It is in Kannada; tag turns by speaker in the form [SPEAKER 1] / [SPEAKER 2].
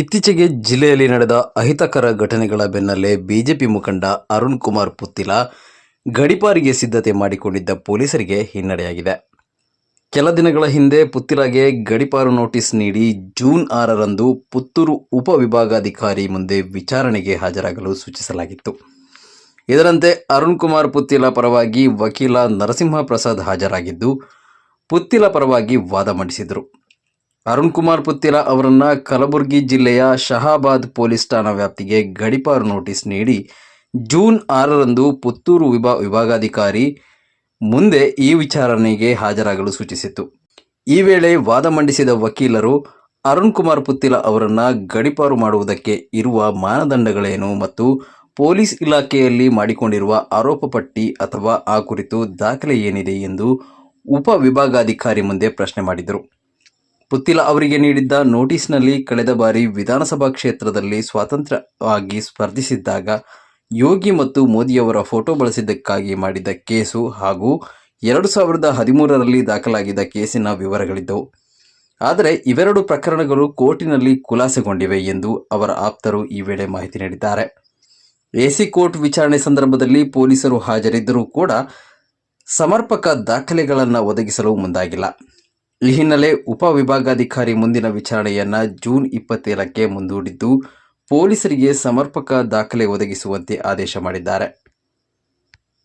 [SPEAKER 1] ಇತ್ತೀಚೆಗೆ ಜಿಲ್ಲೆಯಲ್ಲಿ ನಡೆದ ಅಹಿತಕರ ಘಟನೆಗಳ ಬೆನ್ನಲ್ಲೇ ಬಿಜೆಪಿ ಮುಖಂಡ ಅರುಣ್ ಕುಮಾರ್ ಪುತ್ತಿಲ ಗಡಿಪಾರಿಗೆ ಸಿದ್ಧತೆ ಮಾಡಿಕೊಂಡಿದ್ದ ಪೊಲೀಸರಿಗೆ ಹಿನ್ನಡೆಯಾಗಿದೆ. ಕೆಲ ದಿನಗಳ ಹಿಂದೆ ಪುತ್ತಿಲಗೆ ಗಡಿಪಾರು ನೋಟಿಸ್ ನೀಡಿ ಜೂನ್ ಆರರಂದು ಪುತ್ತೂರು ಉಪವಿಭಾಗಾಧಿಕಾರಿ ಮುಂದೆ ವಿಚಾರಣೆಗೆ ಹಾಜರಾಗಲು ಸೂಚಿಸಲಾಗಿತ್ತು. ಇದರಂತೆ ಅರುಣ್ ಕುಮಾರ್ ಪುತ್ತಿಲ ಪರವಾಗಿ ವಕೀಲ ನರಸಿಂಹ ಪ್ರಸಾದ್ ಹಾಜರಾಗಿದ್ದು, ಪುತ್ತಿಲ ಪರವಾಗಿ ವಾದ ಮಂಡಿಸಿದರು. ಅರುಣ್ ಕುಮಾರ್ ಪುತ್ತಿರ ಅವರನ್ನ ಕಲಬುರಗಿ ಜಿಲ್ಲೆಯ ಶಹಾಬಾದ್ ಪೊಲೀಸ್ ಠಾಣಾ ವ್ಯಾಪ್ತಿಗೆ ಗಡಿಪಾರು ನೋಟಿಸ್ ನೀಡಿ ಜೂನ್ ಆರರಂದು ಪುತ್ತೂರು ವಿಭಾ ವಿಭಾಗಾಧಿಕಾರಿ ಮುಂದೆ ಈ ವಿಚಾರಣೆಗೆ ಹಾಜರಾಗಲು ಸೂಚಿಸಿತ್ತು. ಈ ವೇಳೆ ವಾದ ಮಂಡಿಸಿದ ವಕೀಲರು ಅರುಣ್ ಕುಮಾರ್ ಪುತ್ತಿಲ ಅವರನ್ನು ಗಡಿಪಾರು ಮಾಡುವುದಕ್ಕೆ ಇರುವ ಮಾನದಂಡಗಳೇನು ಮತ್ತು ಪೊಲೀಸ್ ಇಲಾಖೆಯಲ್ಲಿ ಮಾಡಿಕೊಂಡಿರುವ ಆರೋಪ ಪಟ್ಟಿ ಅಥವಾ ಆ ಕುರಿತು ದಾಖಲೆ ಏನಿದೆ ಎಂದು ಉಪ ವಿಭಾಗಾಧಿಕಾರಿ ಮುಂದೆ ಪ್ರಶ್ನೆ ಮಾಡಿದರು. ಪುತ್ತಿಲ ಅವರಿಗೆ ನೀಡಿದ್ದ ನೋಟಿಸ್ನಲ್ಲಿ ಕಳೆದ ಬಾರಿ ವಿಧಾನಸಭಾ ಕ್ಷೇತ್ರದಲ್ಲಿ ಸ್ವತಂತ್ರವಾಗಿ ಸ್ಪರ್ಧಿಸಿದ್ದಾಗ ಯೋಗಿ ಮತ್ತು ಮೋದಿಯವರ ಫೋಟೋ ಬಳಸಿದ್ದಕ್ಕಾಗಿ ಮಾಡಿದ ಕೇಸು ಹಾಗೂ ಎರಡು ಸಾವಿರದ ಹದಿಮೂರರಲ್ಲಿ ದಾಖಲಾಗಿದ್ದ ಕೇಸಿನ ವಿವರಗಳಿದ್ದವು. ಆದರೆ ಇವೆರಡು ಪ್ರಕರಣಗಳು ಕೋರ್ಟಿನಲ್ಲಿ ಖುಲಾಸೆಗೊಂಡಿವೆ ಎಂದು ಅವರ ಆಪ್ತರು ಈ ವೇಳೆ ಮಾಹಿತಿ ನೀಡಿದ್ದಾರೆ. ಎಸಿ ಕೋರ್ಟ್ ವಿಚಾರಣೆ ಸಂದರ್ಭದಲ್ಲಿ ಪೊಲೀಸರು ಹಾಜರಿದ್ದರೂ ಕೂಡ ಸಮರ್ಪಕ ದಾಖಲೆಗಳನ್ನು ಒದಗಿಸಲು ಮುಂದಾಗಿಲ್ಲ. ಈ ಹಿನ್ನೆಲೆ ಉಪವಿಭಾಗಾಧಿಕಾರಿ ಮುಂದಿನ ವಿಚಾರಣೆಯನ್ನ ಜೂನ್ ಇಪ್ಪತ್ತೇಳಕ್ಕೆ ಮುಂದೂಡಿದ್ದು ಪೊಲೀಸರಿಗೆ ಸಮರ್ಪಕ ದಾಖಲೆ ಒದಗಿಸುವಂತೆ ಆದೇಶ ಮಾಡಿದ್ದಾರೆ.